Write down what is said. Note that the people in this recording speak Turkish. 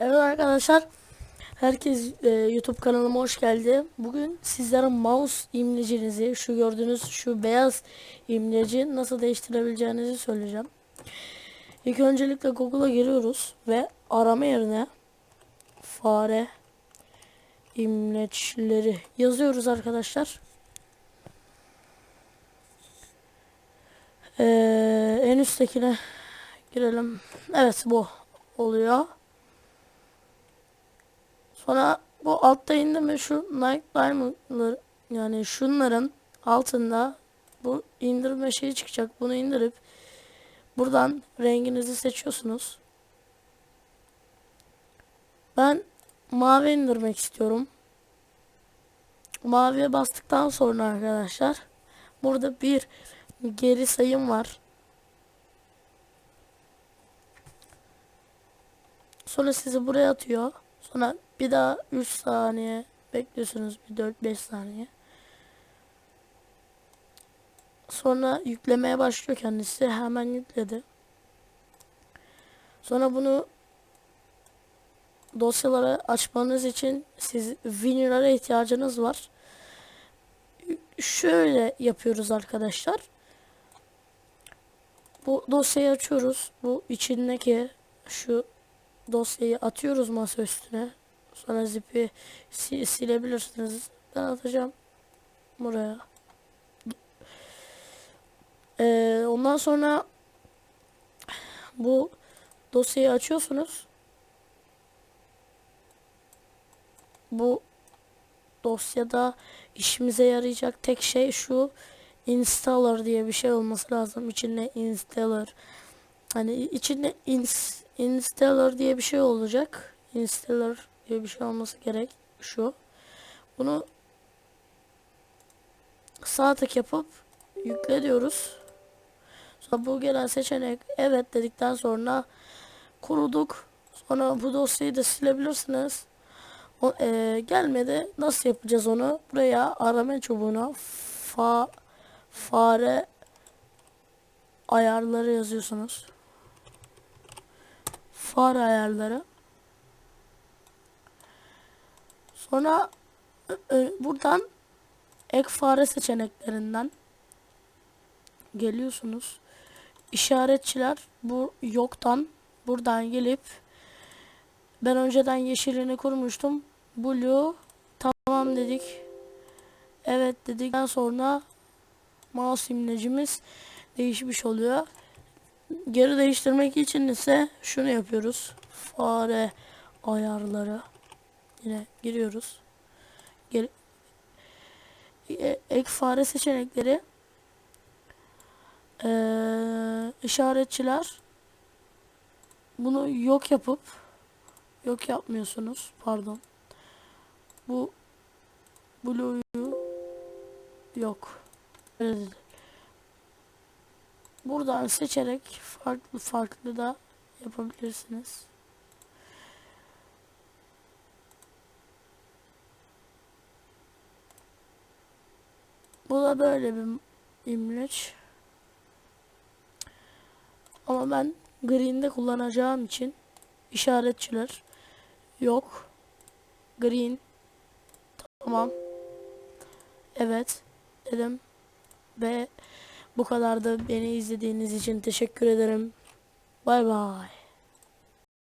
Evet arkadaşlar, herkes e, YouTube kanalıma hoş geldi. Bugün sizlere mouse imlecinizi, şu gördüğünüz şu beyaz imleci nasıl değiştirebileceğinizi söyleyeceğim. İlk öncelikle Google'a giriyoruz ve arama yerine fare imleçleri yazıyoruz arkadaşlar. Ee, en üsttekine girelim. Evet bu oluyor. Sonra bu altta indi mi şu Nike Diamond'lar yani şunların altında bu indirme şeyi çıkacak. Bunu indirip buradan renginizi seçiyorsunuz. Ben mavi indirmek istiyorum. Maviye bastıktan sonra arkadaşlar burada bir geri sayım var. Sonra sizi buraya atıyor. Sonra bir daha 3 saniye bekliyorsunuz. Bir 4-5 saniye. Sonra yüklemeye başlıyor kendisi. Hemen yükledi. Sonra bunu dosyalara açmanız için siz WinRAR'a ihtiyacınız var. Şöyle yapıyoruz arkadaşlar. Bu dosyayı açıyoruz. Bu içindeki şu dosyayı atıyoruz masa üstüne. Sonra zipi si silebilirsiniz. Ben atacağım buraya. Ee, ondan sonra bu dosyayı açıyorsunuz. Bu dosyada işimize yarayacak tek şey şu installer diye bir şey olması lazım. İçinde installer hani içinde ins installer diye bir şey olacak. Installer diye bir şey olması gerek şu. Bunu sağ tık yapıp yükle diyoruz. Sonra bu gelen seçenek evet dedikten sonra kuruduk. Sonra bu dosyayı da silebilirsiniz. O, e, gelmedi. Nasıl yapacağız onu? Buraya arama çubuğuna fa fare ayarları yazıyorsunuz. Fare ayarları. Sonra buradan ek fare seçeneklerinden geliyorsunuz. İşaretçiler bu yoktan buradan gelip ben önceden yeşilini kurmuştum. Blue tamam dedik. Evet dedikten sonra mouse imlecimiz değişmiş oluyor. Geri değiştirmek için ise şunu yapıyoruz. Fare ayarları. Yine giriyoruz. Gel e, ek fare seçenekleri ee, işaretçiler bunu yok yapıp yok yapmıyorsunuz pardon. Bu blue'yu yok. Buradan seçerek farklı farklı da yapabilirsiniz Bu da böyle bir imleç. Ama ben green'de kullanacağım için işaretçiler yok. Green. Tamam. Evet dedim. Ve bu kadar da beni izlediğiniz için teşekkür ederim. Bay bay.